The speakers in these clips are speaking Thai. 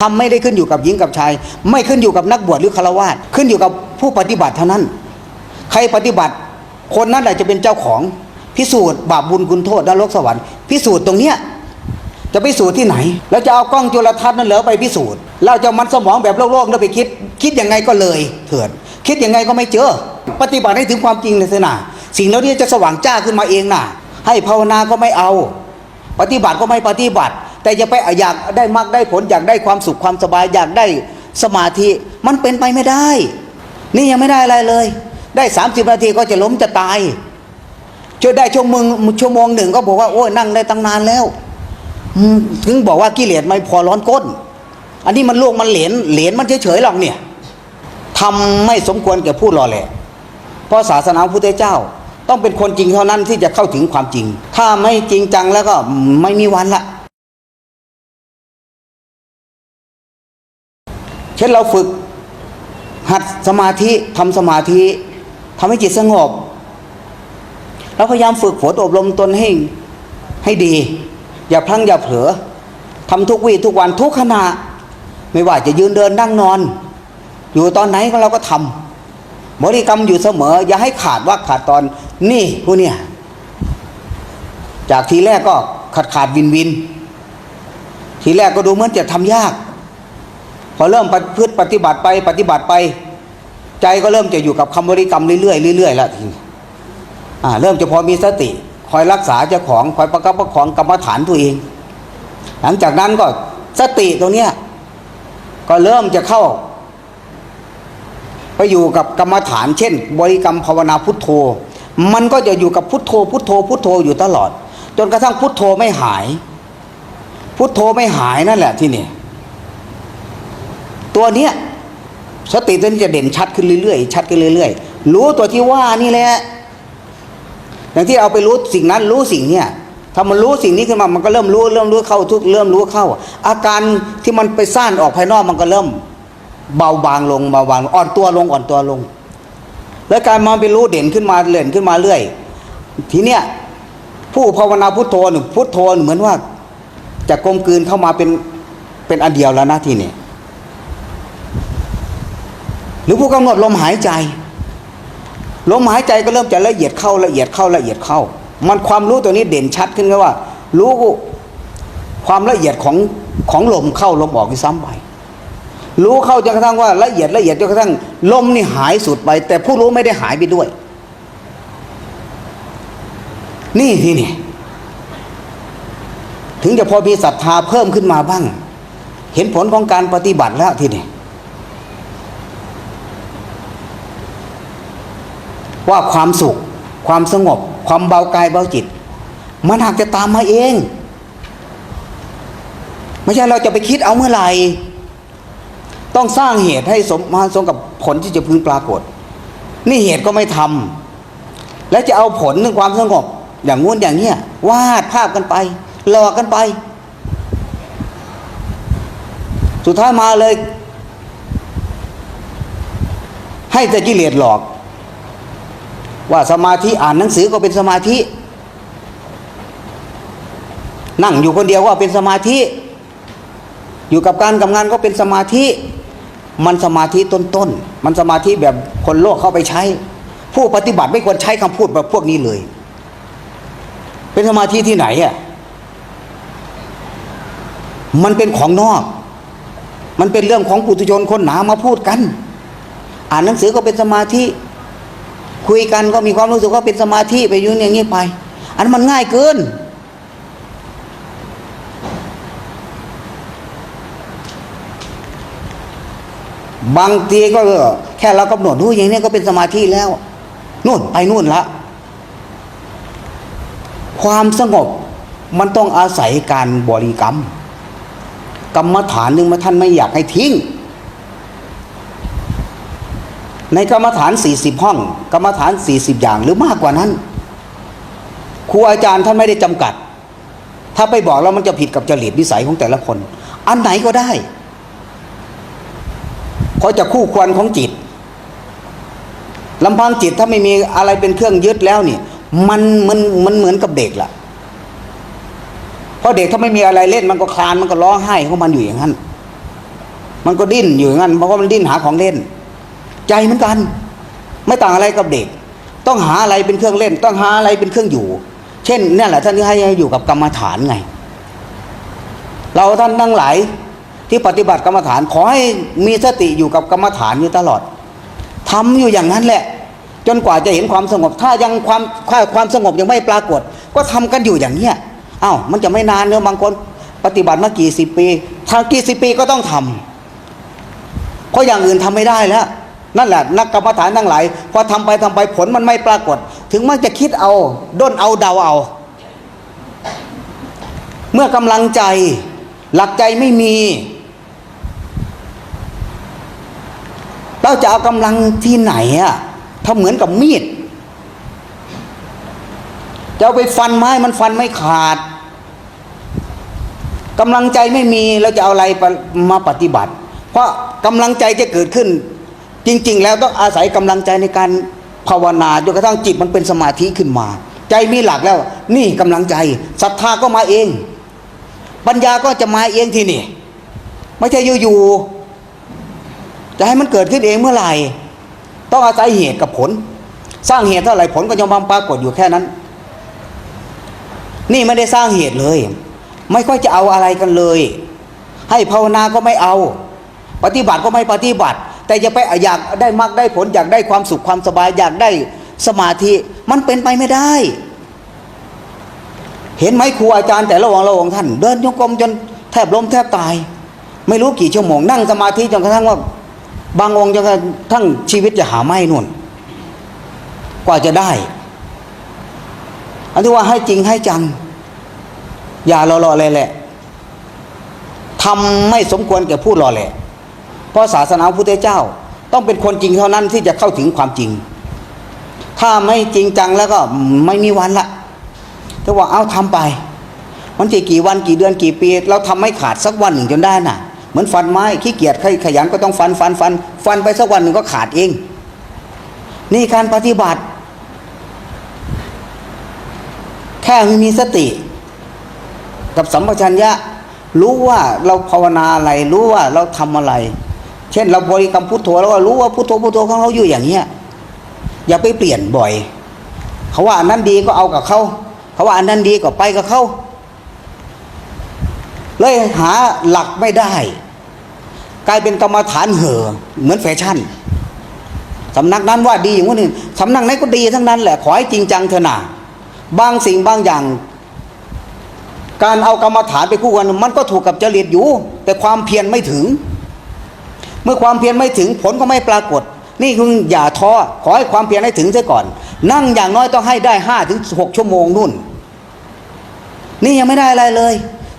ทำไม่ได้ขึ้นอยู่กับหญิงกับชาย ไม่ขึ้นอยู่กับนักบวชหรือฆราวาสขึ้นอยู่กับผู้ปฏิบัติเท่านั้น ใครปฏิบัติ คนนั้นแหละจะเป็นเจ้าของพิสูจน์บาปบุญคุณโทษนรกสวรรค์พิสูจน์ตรงเนี้ยจะพิสูจน์ที่ไหน แล้วจะเอากล้องจุลทรรศน์นั่นเหรอไปพิสูจน์เราจะมันสมองแบบโลกๆแล้วไปคิด คิดยังไงก็เลยเถิดคิดยังไงก็ไม่เจอ ปฏิบัติให้ถึงความจริงเลยสินะสิ่งเหล่านี้จะสว่างจ้าขึ้นมาเองน่ะ ให้ภาวนาก็ไม่เอา ปฏิบัติก็ไม่ปฏิบัติ แต่จะไปอยากได้มากได้ผลอยากได้ความสุขความสบายอยากได้สมาธิมันเป็นไปไม่ได้ นี่ยังไม่ได้อะไรเลย ได้ 30 นาทีก็จะล้มจะตายจะได้ชั่วโมงชั่วโมงหนึ่งก็บอกว่าโอ้ยนั่งได้ตั้งนานแล้วถึงบอกว่ากิเลสไม่พอร้อนก้น อันนี้มันลูกมันเหลนเหลนมันเฉยๆหรอกเนี่ยทำไม่สมควรแก่ผู้รอแหละเพราะศาสนาพุทธเจ้า ต้องเป็นคนจริงเท่านั้นที่จะเข้าถึงความจริง ถ้าไม่จริงจังแล้วก็ไม่มีวันละ ช่นเราฝึกหัดสมาธิทำสมาธิทำให้จิตสงบ เราพยายามฝึกฝนอบรมตนให้ให้ดี อย่าพลั้งอย่าเผลอทำทุกวี่ทุกวันทุกขณะ ไม่ว่าจะยืนเดินนั่งนอน อยู่ตอนไหนก็เราก็ทำบริกรรมอยู่เสมอ อย่าให้ขาดว่าขาดตอนนี่ผู้เนี่ยจากทีแรกก็ขาดขาดวินวิน ทีแรกก็ดูเหมือนจะทำยาก พอเริ่มพฤติปฏิบัติไปปฏิบัติไป ใจก็เริ่มจะอยู่กับคำบริกรรมเรื่อยๆเรื่อยๆแล้วทีนี้อ่าเริ่มจะพอมีสติ คอยรักษาเจ้าของคอยประคับประคองกรรมฐานตัวเอง หลังจากนั้นก็สติตรงเนี้ยก็เริ่มจะเข้า ไปอยู่กับกรรมฐาน เช่น บริกรรมภาวนาพุทโธ มันก็จะอยู่กับพุทโธ พุทโธ พุทโธอยู่ตลอด จนกระทั่งพุทโธไม่หาย พุทโธไม่หายนั่นแหละที่นี่ ตัวเนี้ยสติตัวนี้จะเด่นชัดขึ้นเรื่อยๆชัดขึ้นเรื่อยๆ รู้ตัวที่ว่านี่แหละอย่างที่เอาไปรู้สิ่งนั้นรู้สิ่งเนี้ยถ้ามันรู้สิ่งนี้ขึ้นมามันก็เริ่มรู้เริ่มรู้เข้าทุกเริ่มรู้เข้า อาการที่มันไปซ่านออกภายนอกมันก็เริ่ม เบาบางลงเบาบางอ่อนตัวลงอ่อนตัวลง แล้วการมาไปรู้เด่นขึ้นมาเด่นขึ้นมาเรื่อย ทีเนี้ยผู้ภาวนาพุทโธหนึ่งพุทโธเหมือนว่าจะกลมกลืนเข้ามาเป็นเป็นอันเดียวแล้วนะทีนี้ห รือผู้กำหนดลมหายใจ ลมหายใจก็เริ่มจะละเอียดเข้าละเอียดเข้าละเอียดเข้า มันความรู้ตัวนี้เด่นชัดขึ้นก็ว่า รู้ความละเอียดของของลมเข้าลมออกที่ซ้ำไปรู้เข้าจนกระทั่งว่าละเอียดละเอียดจนกระทั่งลมนี่หายสุดไป แต่ผู้รู้ไม่ได้หายไปด้วย นี่ที่นี่ ถึงจะพอมีศรัทธาเพิ่มขึ้นมาบ้าง เห็นผลของการปฏิบัติแล้วที่นี่ ว่าความสุข ความสงบ ความเบากายเบาจิต มันหากจะตามมาเอง ไม่ใช่เราจะไปคิดเอาเมื่อไหร่ต้องสร้างเหตุให้สมมาสมกับผลที่จะพึงปรากฏ นี่เหตุก็ไม่ทำและจะเอาผลถึงความสงบ อย่างงู้นอย่างเนี้ยวาดภาพกันไปหลอกกันไป สุดท้ายมาเลย ให้แต่กิเลสหลอก ว่าสมาธิอ่านหนังสือก็เป็นสมาธิ นั่งอยู่คนเดียวก็เป็นสมาธิ อยู่กับการกับงานก็เป็นสมาธิ มันสมาธิต้นๆมันสมาธิแบบคนโลกเข้าไปใช้ ผู้ปฏิบัติไม่ควรใช้คำพูดแบบพวกนี้เลย เป็นสมาธิที่ไหนอะมันเป็นของนอก มันเป็นเรื่องของปุถุชนคนหนามาพูดกัน อ่านหนังสือก็เป็นสมาธิ คุยกันก็มีความรู้สึกว่าเป็นสมาธิไปยุ่อย่างนี้ไป อันนนมันง่ายเกิน บางทีก็แค่เรากำหนดรู้อย่างนี้ก็เป็นสมาธิแล้วนู่นไปนู่นละ ความสงบมันต้องอาศัยการบริกรรม กรรมฐานหนึ่งมาท่านไม่อยากให้ทิ้ง ในกรรมฐาน 40 ห้อง กรรมฐาน 40 อย่างหรือมากกว่านั้น ครูอาจารย์ท่านไม่ได้จำกัด ถ้าไปบอกแล้วมันจะผิดกับจริตนิสัยของแต่ละคน อันไหนก็ได้เพราะจะคู่ควรของจิตลำพังจิตถ้าไม่มีอะไรเป็นเครื่องยึดแล้วเนี่ยมันมันมันเหมือนกับเด็กล่ะเพราะเด็กถ้าไม่มีอะไรเล่นมันก็คลานมันก็ร้องไห้ของมันอยู่อย่างนั้น มันก็ดิ้นอยู่อย่างนั้นเพราะว่ามันดิ้นหาของเล่น ใจเหมือนกัน ไม่ต่างอะไรกับเด็ก ต้องหาอะไรเป็นเครื่องเล่น ต้องหาอะไรเป็นเครื่องอยู่ เช่นนี่แหละท่านที่ให้อยู่กับกรรมฐานไง เราท่านทั้งหลายที่ปฏิบัติกรรมฐานขอให้มีสติอยู่กับกรรมฐานอยู่ตลอดทำอยู่อย่างนั้นแหละ จนกว่าจะเห็นความสงบ ถ้ายังความความความสงบยังไม่ปรากฏ ก็ทำกันอยู่อย่างเนี้ยอ้าวมันจะไม่นานเนอะบางคนปฏิบัติมากี่สิบปีทางกี่สิบปีก็ต้องทำเพราะอย่างอื่นทำไม่ได้แล้ว นั่นแหละนักกรรมฐานทั้งหลายพอทำไปทำไปผลมันไม่ปรากฏ ถึงมันจะคิดเอา ด้นเอาเดาเอา เมื่อกำลังใจ หลักใจไม่มี เราจะเอากำลังที่ไหนอะถ้าเหมือนกับมีดจะเอาไปฟันไม้มันฟันไม่ขาดกำลังใจไม่มีเราจะเอาอะไรมาปฏิบัติ เพราะกำลังใจจะเกิดขึ้น จริง ๆ แล้วต้องอาศัยกำลังใจในการภาวนาจนกระทั่งจิตมันเป็นสมาธิขึ้นมา ใจมีหลักแล้ว นี่กำลังใจศรัทธาก็มาเอง ปัญญาก็จะมาเองที่นี่ไม่ใช่อยู่ๆจะให้มันเกิดขึ้นเองเมื่อไหร่ ต้องอาศัยเหตุกับผล สร้างเหตุเท่าไหร่ผลก็จะมาปรากฏอยู่แค่นั้น นี่ไม่ได้สร้างเหตุเลย ไม่ค่อยจะเอาอะไรกันเลย ให้ภาวนาก็ไม่เอา ปฏิบัติก็ไม่ปฏิบัติ แต่จะไปอยากได้มากได้ผลอยากได้ความสุขความสบายอยากได้สมาธิมันเป็นไปไม่ได้ เห็นไหมครูอาจารย์แต่ละองค์ละองค์ท่าน เดินโยกรมจนแทบล้มแทบตาย ไม่รู้กี่ชั่วโมงนั่งสมาธิจนกระทั่งว่า บางองค์จนกระทั่งชีวิตจะหาไม่นุ่น กว่าจะได้อันที่ว่าให้จริงให้จัง อย่ารอรอเลยแหละทำไม่สมควรแก่ผู้รอแหละ เพราะศาสนาพุทธเจ้าต้องเป็นคนจริงเท่านั้นที่จะเข้าถึงความจริง ถ้าไม่จริงจังแล้วก็ไม่มีวันละถ้าว่าเอาทำไป มันจะกี่วันกี่เดือนกี่ปี เราทำไม่ขาดสักวันหนึ่งจนได้น่ะ เหมือนฟันไม้ขี้เกียจขยันก็ต้องฟันฟันฟัน ฟันไปสักวันหนึ่งก็ขาดเอง นี่การปฏิบัติ แค่มีสติ กับสัมปชัญญะรู้ว่าเราภาวนาอะไร รู้ว่าเราทำอะไร เช่น เราบริกรรมพุทโธแล้วก็รู้ว่าพุทโธพุทโธของเราอยู่อย่างเนี้ยอย่าไปเปลี่ยนบ่อย เขาว่าอันนั้นดีก็เอากับเขาเขาว่าอันนั้นดีก็ไปกับเขาเลยหาหลักไม่ได้ กลายเป็นกรรมฐานเห่อเหมือนแฟชั่นสำนักนั้นว่าดีอย่างนี้สำนักไหนก็ดีทั้งนั้นแหละขอให้จริงจังเถอะนะบางสิ่งบางอย่าง การเอากรรมฐานไปคู่กันมันก็ถูกกับจริตอยู่ แต่ความเพียรไม่ถึง เมื่อความเพียรไม่ถึงผลก็ไม่ปรากฏ นี่คืออย่าท้อขอให้ความเพียรให้ถึงซะก่อน นั่งอย่างน้อยต้องให้ได้ห้าถึงหกชั่วโมงนู่น นี่ยังไม่ได้อะไรเลย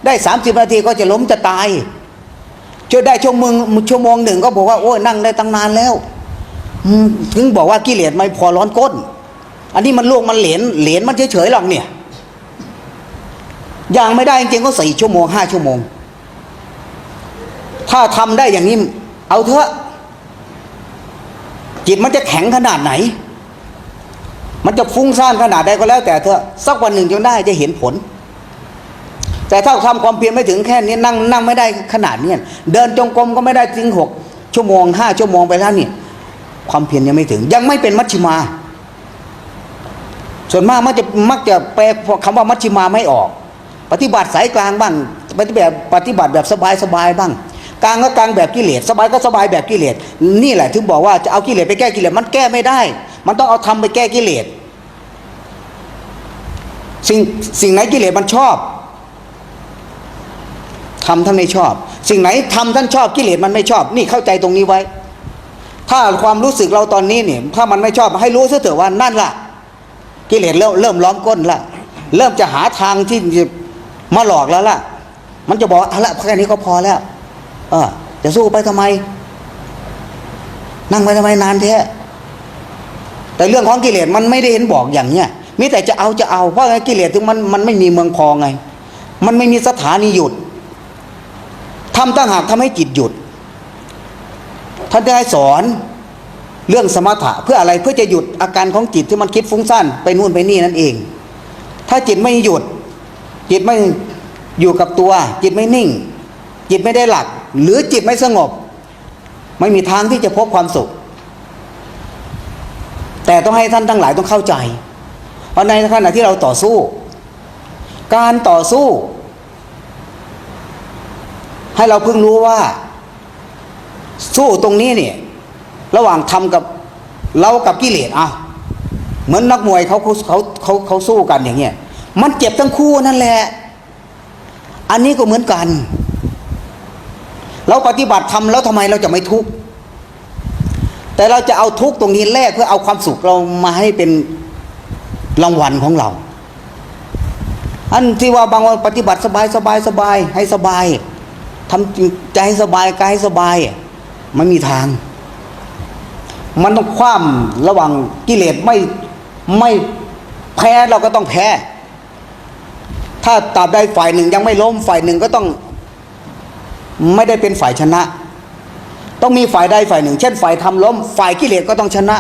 ได้สามสิบนาทีก็จะล้มจะตายจะได้ชั่วโมงชั่วโมงหนึ่งก็บอกว่าโอ้ยนั่งได้ตั้งนานแล้วถึงบอกว่ากิเลสไม่พอร้อนก้น อันนี้มันลวกมันเหรียญเหรียญมันเฉยๆหรอกเนี่ยอย่างไม่ได้จริงๆก็สี่ชั่วโมงห้าชั่วโมง ถ้าทำได้อย่างนี้ เอาเถอะ จิตมันจะแข็งขนาดไหน มันจะฟุ้งซ่านขนาดใดก็แล้วแต่เถอะสักวันหนึ่งจนได้จะเห็นผล แต่ถ้าทำความเพียรไม่ถึงแค่นี้นั่งนั่งไม่ได้ขนาดนี้เดินจงกรมก็ไม่ได้ถึงหกชั่วโมงห้าชั่วโมงไปแล้วนี่ความเพียรยังไม่ถึง ยังไม่เป็นมัชชิมา ส่วนมากมักจะมักจะแปลคำว่ามัชชิมาไม่ออก ปฏิบัติสายกลางบ้างปฏิบัติปฏิบัติแบบสบายสบายบ้าง กลางก็กลางแบบกิเลสสบายก็สบายแบบกิเลสนี่แหละถึงบอกว่าจะเอากิเลสไปแก้กิเลสมันแก้ไม่ได้ มันต้องเอาทำไปแก้กิเลสสิ่งสิ่งไหนกิเลสมันชอบทำท่านไม่ชอบ สิ่งไหนทำท่านชอบกิเลสมันไม่ชอบ นี่เข้าใจตรงนี้ไว้ ถ้าความรู้สึกเราตอนนี้เนี่ยถ้ามันไม่ชอบให้รู้ซะเถอะว่านั่นล่ะ กิเลสเริ่มเริ่มล้อมก้นละเริ่มจะหาทางที่มาหลอกแล้วล่ะ มันจะบอกเอาละแค่นี้ก็พอแล้ว เออจะสู้ไปทำไม นั่งไปทำไมนานแท้แต่เรื่องของกิเลสมันไม่ได้เห็นบอกอย่างเนี้ยมีแต่จะเอาจะเอาเพราะไงกิเลสถึงมันมันไม่มีเมืองพอไง มันไม่มีสถานีหยุดทำตั้งหากทำให้จิตหยุดท่านได้สอนเรื่องสมถะเพื่ออะไรเพื่อจะหยุดอาการของจิตที่มันคิดฟุ้งซ่านไปนู่นไปนี่นั่นเอง ถ้าจิตไม่หยุด จิตไม่อยู่กับตัว จิตไม่นิ่ง จิตไม่ได้หลัก หรือจิตไม่สงบ ไม่มีทางที่จะพบความสุข แต่ต้องให้ท่านทั้งหลายต้องเข้าใจ เพราะในขณะที่เราต่อสู้ การต่อสู้ ให้เราเพิ่งรู้ว่า สู้ตรงนี้เนี่ยระหว่างทำกับเรากับกิเลสอะเหมือนนักมวยเขาเขาเขาเขาเขาสู้กันอย่างเงี้ยมันเจ็บทั้งคู่นั่นแหละ อันนี้ก็เหมือนกัน เราปฏิบัติทำแล้วทำไมเราจะไม่ทุกข์แต่เราจะเอาทุกข์ตรงนี้แลกเพื่อเอาความสุขเรามาให้เป็นรางวัลของเรา อันที่ว่าบางวันปฏิบัติสบายสบายสบายให้สบายทำใจให้สบายกายให้สบายไม่มีทาง มันต้องคว่ำระหว่างกิเลสไม่ไม่แพ้เราก็ต้องแพ้ ถ้าตราบใดฝ่ายหนึ่งยังไม่ล้มฝ่ายหนึ่งก็ต้อง ไม่ได้เป็นฝ่ายชนะ ต้องมีฝ่ายใดฝ่ายหนึ่ง เช่น ฝ่ายทำล้ม ฝ่ายกิเลสก็ต้องชนะ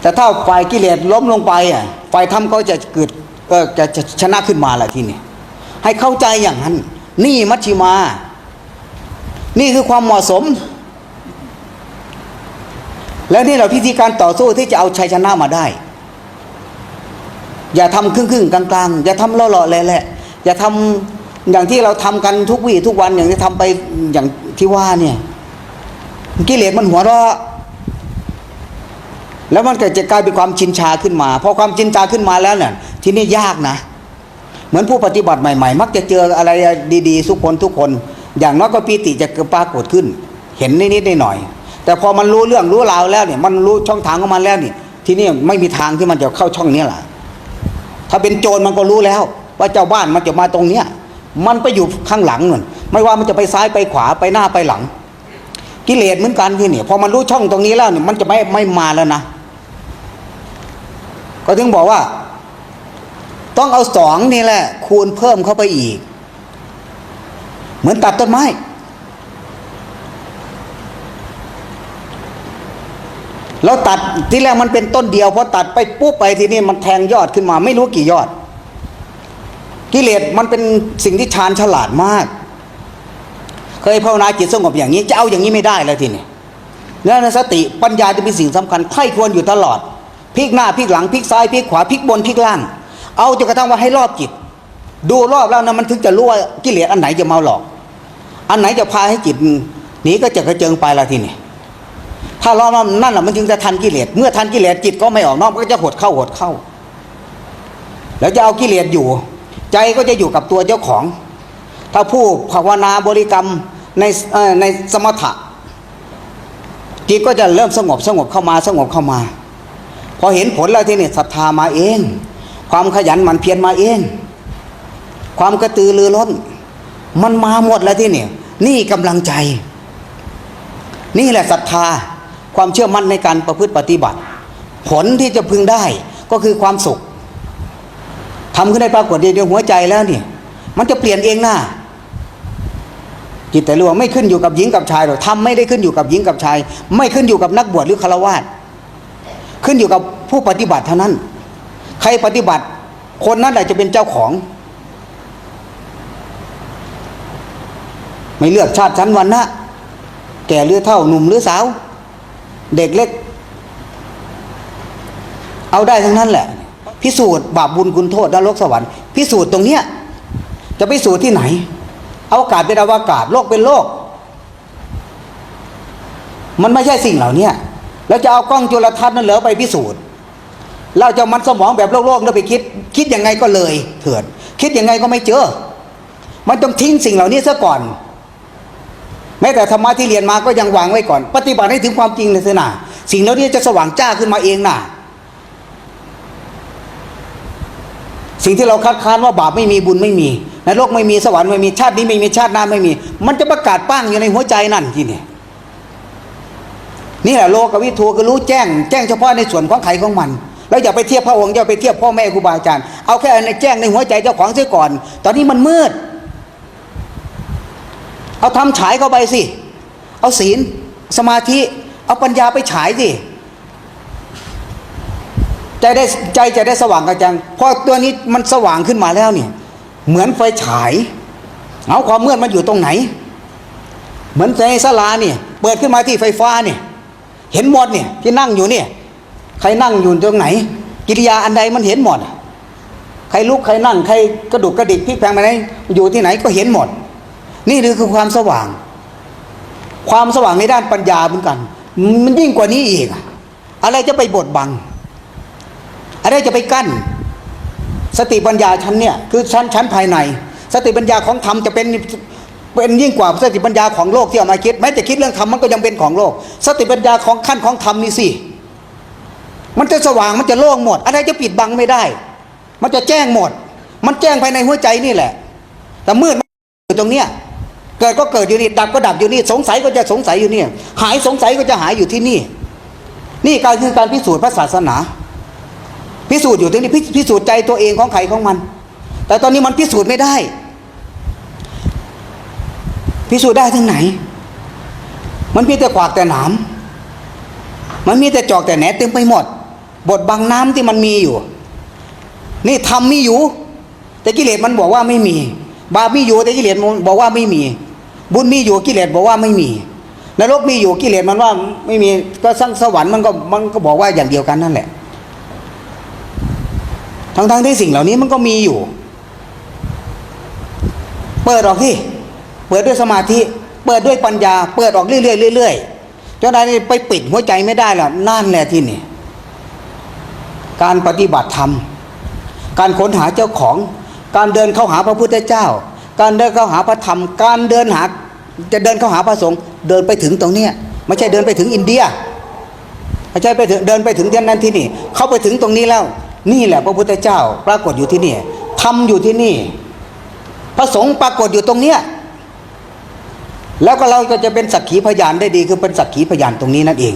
แต่ถ้าฝ่ายกิเลสล้มลงไปอะฝ่ายทำก็จะเกิดเออจะชนะขึ้นมาแหละที่นี้ให้เข้าใจอย่างนั้น นี่มัชชิมา นี่คือความเหมาะสม และนี่แหละพิธีการต่อสู้ที่จะเอาชัยชนะมาได้ อย่าทำครึ่งๆกลางๆ อย่าทำล่อๆแหละๆอย่าทำ อย่างที่เราทำกันทุกวี่ทุกวันอย่างที่ทำไปอย่างที่ว่าเนี่ยกิเลสมันหัวเราะแล้วมันเก็จะกลายเป็นความชินชาขึ้นมาพอความชินชาขึ้นมาแล้วเนี่ยทีนี้ยากนะ เหมือนผู้ปฏิบัติใหม่ๆ มักจะเจออะไรดีๆทุกคนทุกคน อย่างน้อยก็ปีติจะปรากฏขึ้น เห็นนิดๆหน่อยๆแต่พอมันรู้เรื่องรู้ราวแล้วเนี่ย มันรู้ช่องทางของมันแล้วนี่ทีนี้ไม่มีทางที่มันจะเข้าช่องนี้แหละถ้าเป็นโจรมันก็รู้แล้ว ว่าเจ้าบ้านมันจะมาตรงเนี้ย มันไปอยู่ข้างหลังนั่นไม่ว่ามันจะไปซ้ายไปขวาไปหน้าไปหลัง กิเลสเหมือนกันที่นี่พอมันรู้ช่องตรงนี้แล้วเนี่ยมันจะไม่ไม่มาแล้วนะ ก็ถึงบอกว่า ต้องเอาสองนี่แหละ คูณเพิ่มเข้าไปอีก เหมือนตัดต้นไม้เราตัดที่แรกมันเป็นต้นเดียวพอตัดไปปุ๊บไปทีนี้มันแทงยอดขึ้นมา ไม่รู้กี่ยอด กิเลสมันเป็นสิ่งที่ชาญฉลาดมาก เคยภาวนาจิตสงบอย่างนี้จะเอาอย่างนี้ไม่ได้เลยทีนี้แล้วสติปัญญาจะเป็นสิ่งสำคัญใครควรอยู่ตลอดพลิกหน้าพลิกหลังพลิกซ้ายพลิกขวาพลิกบนพลิกล่าง เอาจนกระทั่งว่าให้รอบจิต ดูรอบแล้วนะมันถึงจะรู้ว่ากิเลสอันไหนจะมาหลอก อันไหนจะพาให้จิตหนีก็จะกระเจิงไปละทีนี้ถ้ารอบนั้นนั่นแหละมันจึงจะทันกิเลสเมื่อทันกิเลสจิตก็ไม่ออกนอกก็จะหดเข้าหดเข้า แล้วจะเอากิเลสอยู่ ใจก็จะอยู่กับตัวเจ้าของ ถ้าผู้ภาวนาบริกรรมในในสมถะจิตก็จะเริ่มสงบสงบเข้ามาสงบเข้ามา พอเห็นผลแล้วที่นี่ศรัทธามาเอง ความขยันมันเพียรมาเอง ความกระตือรือร้น มันมาหมดแล้วที่นี่นี่กำลังใจ นี่แหละศรัทธาความเชื่อมั่นในการประพฤติปฏิบัติ ผลที่จะพึงได้ก็คือความสุข ทำขึ้นได้ปรากฏเดียวหัวใจแล้วเนี่ยมันจะเปลี่ยนเองนะจิตแต่รู้ว่าไม่ขึ้นอยู่กับหญิงกับชายหรอกทำไม่ได้ขึ้นอยู่กับหญิงกับชาย ไม่ขึ้นอยู่กับนักบวชหรือฆราวาสขึ้นอยู่กับผู้ปฏิบัติเท่านั้น ใครปฏิบัติ คนนั้นแหละจะเป็นเจ้าของ ไม่เลือกชาติชั้นวรรณะแก่หรือเท่าหนุ่มหรือสาว เด็กเล็ก เอาได้ทั้งนั้นแหละ พิสูจน์บาปบุญคุณโทษนรกสวรรค์พิสูจน์ตรงเนี้ยจะพิสูจน์ที่ไหนอวกาศเป็นอวกาศโลกเป็นโลก มันไม่ใช่สิ่งเหล่านี้แล้วจะเอากล้องจุลทรรศน์นั่นเหรอไปพิสูจน์เราจะมันสมองแบบโลกๆแล้วไปคิด คิดยังไงก็เลยเถื่อนคิดยังไงก็ไม่เจอ มันต้องทิ้งสิ่งเหล่านี้ซะก่อน แม้แต่ธรรมะที่เรียนมาก็ยังวางไว้ก่อน ปฏิบัติให้ถึงความจริงเลยสินะสิ่งเหล่านี้จะสว่างจ้าขึ้นมาเองนะ สิ่งที่เราคัดค้านว่าบาปไม่มีบุญไม่มีนรกไม่มีสวรรค์ไม่มีชาตินี้ไม่มีชาติหน้าไม่มี มันจะประกาศป้างอยู่ในหัวใจนั่นที่นี่นี่แหละโลกวิทูก็รู้แจ้ง แจ้งเฉพาะในส่วนของไขของมันแล้วอย่าไปเทียบพระองค์อย่าไปเทียบพ่อแม่ครูบาอาจารย์เอาแค่ในแจ้งในหัวใจเจ้าของเสียก่อน ตอนนี้มันมืด เอาทำฉายเข้าไปสิ เอาศีลสมาธิ เอาปัญญาไปฉายสิ ใจได้ใจจะได้สว่างกระจ่างพอตัวนี้มันสว่างขึ้นมาแล้วเนี่ยเหมือนไฟฉาย เอาความมืดมันอยู่ตรงไหน เหมือนในศาลาเนี่ยเปิดขึ้นมาที่ไฟฟ้าเนี่ยเห็นหมดเนี่ยที่นั่งอยู่เนี่ยใครนั่งอยู่ตรงไหน กิริยาอันใดมันเห็นหมด ใครลุกใครนั่งใครกระดุกกระดิกพลิกแพลงไปไหนอยู่ที่ไหนก็เห็นหมด นี่คือความสว่าง ความสว่างในด้านปัญญาเหมือนกัน มันยิ่งกว่านี้อีก อะอะไรจะไปบดบัง อะไรจะไปกั้น สติปัญญาชั้นเนี่ยคือชั้นชั้นภายใน สติปัญญาของธรรมจะเป็นเป็นยิ่งกว่าสติปัญญาของโลกที่เอามาคิดแม้แต่คิดเรื่องธรรมมันก็ยังเป็นของโลก สติปัญญาของขั้นของธรรมนี่สิมันจะสว่างมันจะโล่งหมด อะไรจะปิดบังไม่ได้ มันจะแจ้งหมด มันแจ้งภายในหัวใจนี่แหละ แต่มืดอยู่ตรงเนี้ยเกิดก็เกิดอยู่นี่ดับก็ดับอยู่นี่ สงสัยก็จะสงสัยอยู่นี่หายสงสัยก็จะหายอยู่ที่นี่ นี่การคือการพิสูจน์พระศาสนา พิสูจน์อยู่ที่นี่พิสูจน์ใจตัวเองของใครของมัน แต่ตอนนี้มันพิสูจน์ไม่ได้ พิสูจน์ได้ทั้งไหน มันมีแต่ขวากแต่หนามมันมีแต่จอกแต่แหนเต็มไปหมด บทบังน้ำที่มันมีอยู่ นี่ทำมีอยู่ แต่กิเลสมันบอกว่าไม่มี บาปมีอยู่แต่กิเลสมันบอกว่าไม่มี บุญมีอยู่กิเลสบอกว่าไม่มีนรกมีอยู่กิเลสมันว่าไม่มีก็สร้างสวรรค์มันก็มันก็บอกว่าอย่างเดียวกันนั่นแหละ ทั้งๆที่สิ่งเหล่านี้มันก็มีอยู่ เปิดออกที่เปิดด้วยสมาธิ เปิดด้วยปัญญา เปิดออกเรื่อยๆเรื่อยๆจนได้ไปปิดหัวใจไม่ได้ล้วนั่นแหละที่นี่ การปฏิบัติธรรม การค้นหาเจ้าของ การเดินเข้าหาพระพุทธเจ้า การเดินเข้าหาพระธรรม การเดินหาจะเดินเข้าหาพระสงฆ์เดินไปถึงตรงเนี้ยไม่ใช่เดินไปถึงอินเดียไม่ใช่ไปถึงเดินไปถึงที่นั้นที่นี่ เข้าไปถึงตรงนี้แล้ว นี่แหละพระพุทธเจ้าปรากฏอยู่ที่นี่ทำอยู่ที่นี่ พระสงฆ์ปรากฏอยู่ตรงเนี้ยแล้วก็เราก็จะเป็นสักขีพยานได้ดีคือเป็นสักขีพยานตรงนี้นั่นเอง